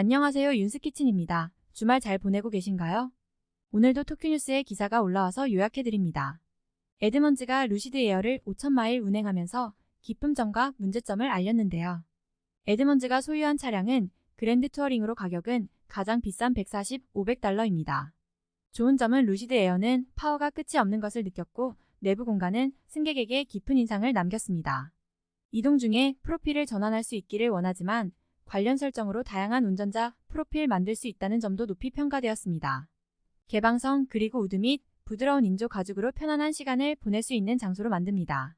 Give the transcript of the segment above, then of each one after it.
안녕하세요 윤스키친입니다. 주말 잘 보내고 계신가요? 오늘도 토큐뉴스에 기사가 올라와서 요약해드립니다. 에드먼즈가 루시드 에어를 5천마일 운행하면서 기쁨점과 문제점을 알렸는데요. 에드먼즈가 소유한 차량은 그랜드 투어링으로 가격은 가장 비싼 140, 500달러입니다. 좋은 점은 루시드 에어는 파워가 끝이 없는 것을 느꼈고 내부 공간은 승객에게 깊은 인상을 남겼습니다. 이동 중에 프로필을 전환할 수 있기를 원하지만 관련 설정으로 다양한 운전자 프로필 만들 수 있다는 점도 높이 평가되었습니다. 개방성 그리고 우드 및 부드러운 인조 가죽으로 편안한 시간을 보낼 수 있는 장소로 만듭니다.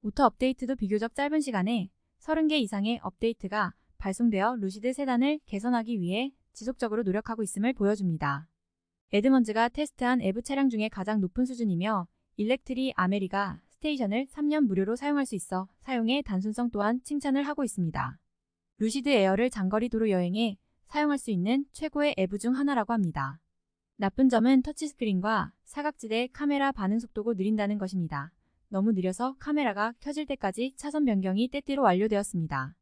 오토 업데이트도 비교적 짧은 시간에 30개 이상의 업데이트가 발송되어 루시드 세단을 개선하기 위해 지속적으로 노력하고 있음을 보여줍니다. 에드먼즈가 테스트한 에브 차량 중에 가장 높은 수준이며 일렉트리 아메리가 스테이션을 3년 무료로 사용할 수 있어 사용의 단순성 또한 칭찬을 하고 있습니다. 루시드 에어를 장거리 도로 여행에 사용할 수 있는 최고의 앱 중 하나라고 합니다. 나쁜 점은 터치스크린과 사각지대 카메라 반응 속도가 느린다는 것입니다. 너무 느려서 카메라가 켜질 때까지 차선 변경이 때때로 완료되었습니다.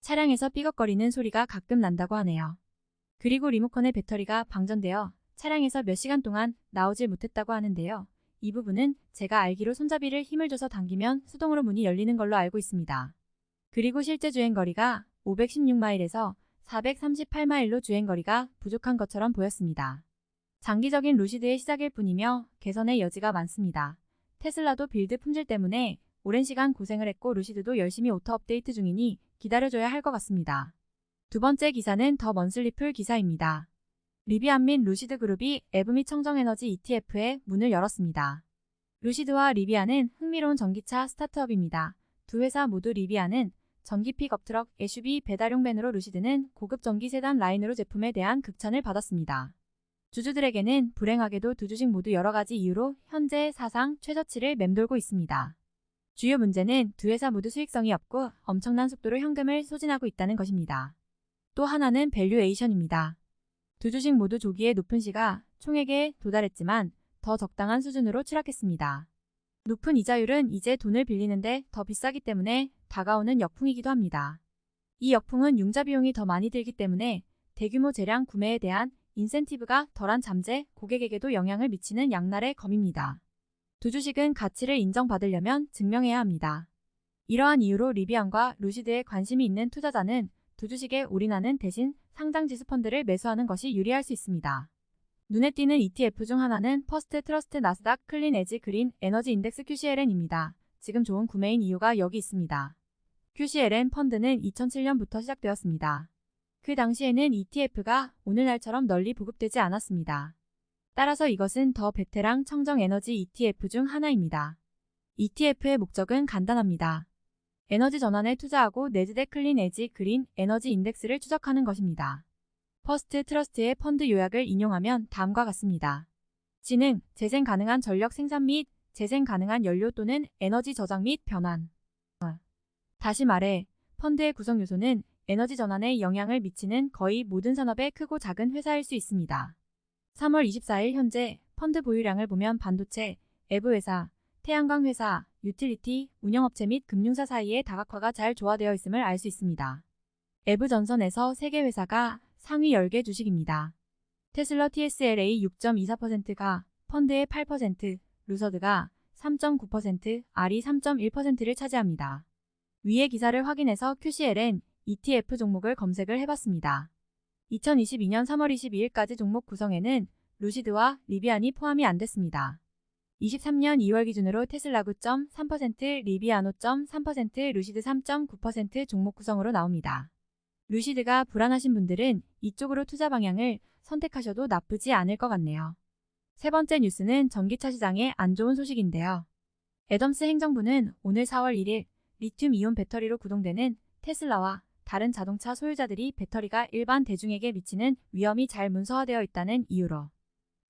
차량에서 삐걱거리는 소리가 가끔 난다고 하네요. 그리고 리모컨의 배터리가 방전되어 차량에서 몇 시간 동안 나오질 못했다고 하는데요. 이 부분은 제가 알기로 손잡이를 힘을 줘서 당기면 수동으로 문이 열리는 걸로 알고 있습니다. 그리고 실제 주행 거리가 516마일에서 438마일로 주행거리가 부족한 것처럼 보였습니다. 장기적인 루시드의 시작일 뿐이며 개선의 여지가 많습니다. 테슬라도 빌드 품질 때문에 오랜 시간 고생을 했고 루시드도 열심히 오토 업데이트 중이니 기다려줘야 할 것 같습니다. 두 번째 기사는 더 먼슬리풀 기사입니다. 리비안 및 루시드 그룹이 에브 및 청정에너지 ETF에 문을 열었습니다. 루시드와 리비안은 흥미로운 전기차 스타트업입니다. 두 회사 모두 리비안은 전기 픽업 트럭 SUV 배달용 밴으로 루시드는 고급 전기 세단 라인으로 제품에 대한 극찬을 받았습니다. 주주들에게는 불행하게도 두 주식 모두 여러 가지 이유로 현재 사상 최저치를 맴돌고 있습니다. 주요 문제는 두 회사 모두 수익성이 없고 엄청난 속도로 현금을 소진하고 있다는 것입니다. 또 하나는 밸류에이션입니다. 두 주식 모두 조기에 높은 시가 총액에 도달했지만 더 적당한 수준으로 추락했습니다. 높은 이자율은 이제 돈을 빌리는데 더 비싸기 때문에 다가오는 역풍이기도 합니다. 이 역풍은 융자 비용이 더 많이 들기 때문에 대규모 재량 구매에 대한 인센티브가 덜한 잠재 고객에게도 영향을 미치는 양날의 검입니다. 두 주식은 가치를 인정받으려면 증명해야 합니다. 이러한 이유로 리비안과 루시드에 관심이 있는 투자자는 두 주식에 올인하는 대신 상장 지수 펀드를 매수하는 것이 유리할 수 있습니다. 눈에 띄는 ETF 중 하나는 퍼스트 트러스트 나스닥 클린 에지 그린 에너지 인덱스 QCLN입니다. 지금 좋은 구매인 이유가 여기 있습니다. QCLN 펀드는 2007년부터 시작되었습니다. 그 당시에는 ETF가 오늘날처럼 널리 보급되지 않았습니다. 따라서 이것은 더 베테랑 청정 에너지 ETF 중 하나입니다. ETF의 목적은 간단합니다. 에너지 전환에 투자하고 네즈덱 클린 에지 그린 에너지 인덱스를 추적하는 것입니다. 퍼스트 트러스트의 펀드 요약을 인용하면 다음과 같습니다. 진흥, 재생 가능한 전력 생산 및 재생 가능한 연료 또는 에너지 저장 및 변환. 다시 말해, 펀드의 구성 요소는 에너지 전환에 영향을 미치는 거의 모든 산업의 크고 작은 회사일 수 있습니다. 3월 24일 현재 펀드 보유량을 보면 반도체, 앱 회사, 태양광 회사, 유틸리티, 운영업체 및 금융사 사이의 다각화가 잘 조화되어 있음을 알 수 있습니다. 앱 전선에서 3개 회사가 상위 10개 주식입니다. 테슬러 TSLA 6.24%가 펀드의 8%, 루서드가 3.9%, R이 3.1%를 차지합니다. 위의 기사를 확인해서 QCLN ETF 종목을 검색을 해봤습니다. 2022년 3월 22일까지 종목 구성에는 루시드와 리비안이 포함이 안 됐습니다. 23년 2월 기준으로 테슬라 9.3%, 리비안 5.3%, 루시드 3.9% 종목 구성으로 나옵니다. 루시드가 불안하신 분들은 이쪽으로 투자 방향을 선택하셔도 나쁘지 않을 것 같네요. 세 번째 뉴스는 전기차 시장의 안 좋은 소식인데요. 애덤스 행정부는 오늘 4월 1일 리튬 이온 배터리로 구동되는 테슬라와 다른 자동차 소유자들이 배터리가 일반 대중에게 미치는 위험이 잘 문서화되어 있다는 이유로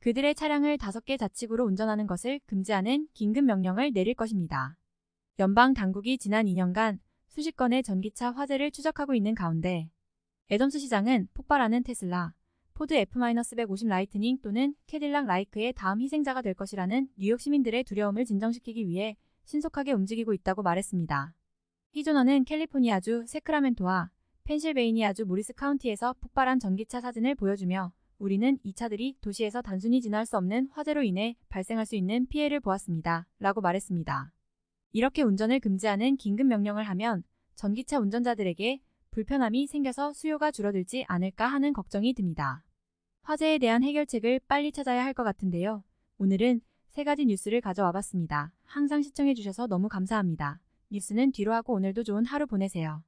그들의 차량을 5개 자치구로 운전하는 것을 금지하는 긴급 명령을 내릴 것입니다. 연방 당국이 지난 2년간 수십 건의 전기차 화재를 추적하고 있는 가운데 애덤스 시장은 폭발하는 테슬라, 포드 F-150 라이트닝 또는 캐딜락 라이크의 다음 희생자가 될 것이라는 뉴욕 시민들의 두려움을 진정시키기 위해 신속하게 움직이고 있다고 말했습니다. 히조너는 캘리포니아주 세크라멘토와 펜실베이니아주 모리스 카운티에서 폭발한 전기차 사진을 보여주며 우리는 이 차들이 도시에서 단순히 지나갈 수 없는 화재로 인해 발생할 수 있는 피해를 보았습니다. 라고 말했습니다. 이렇게 운전을 금지하는 긴급 명령을 하면 전기차 운전자들에게 불편함이 생겨서 수요가 줄어들지 않을까 하는 걱정이 듭니다. 화재에 대한 해결책을 빨리 찾아야 할 것 같은데요. 오늘은 세 가지 뉴스를 가져와 봤습니다. 항상 시청해주셔서 너무 감사합니다. 뉴스는 뒤로 하고 오늘도 좋은 하루 보내세요.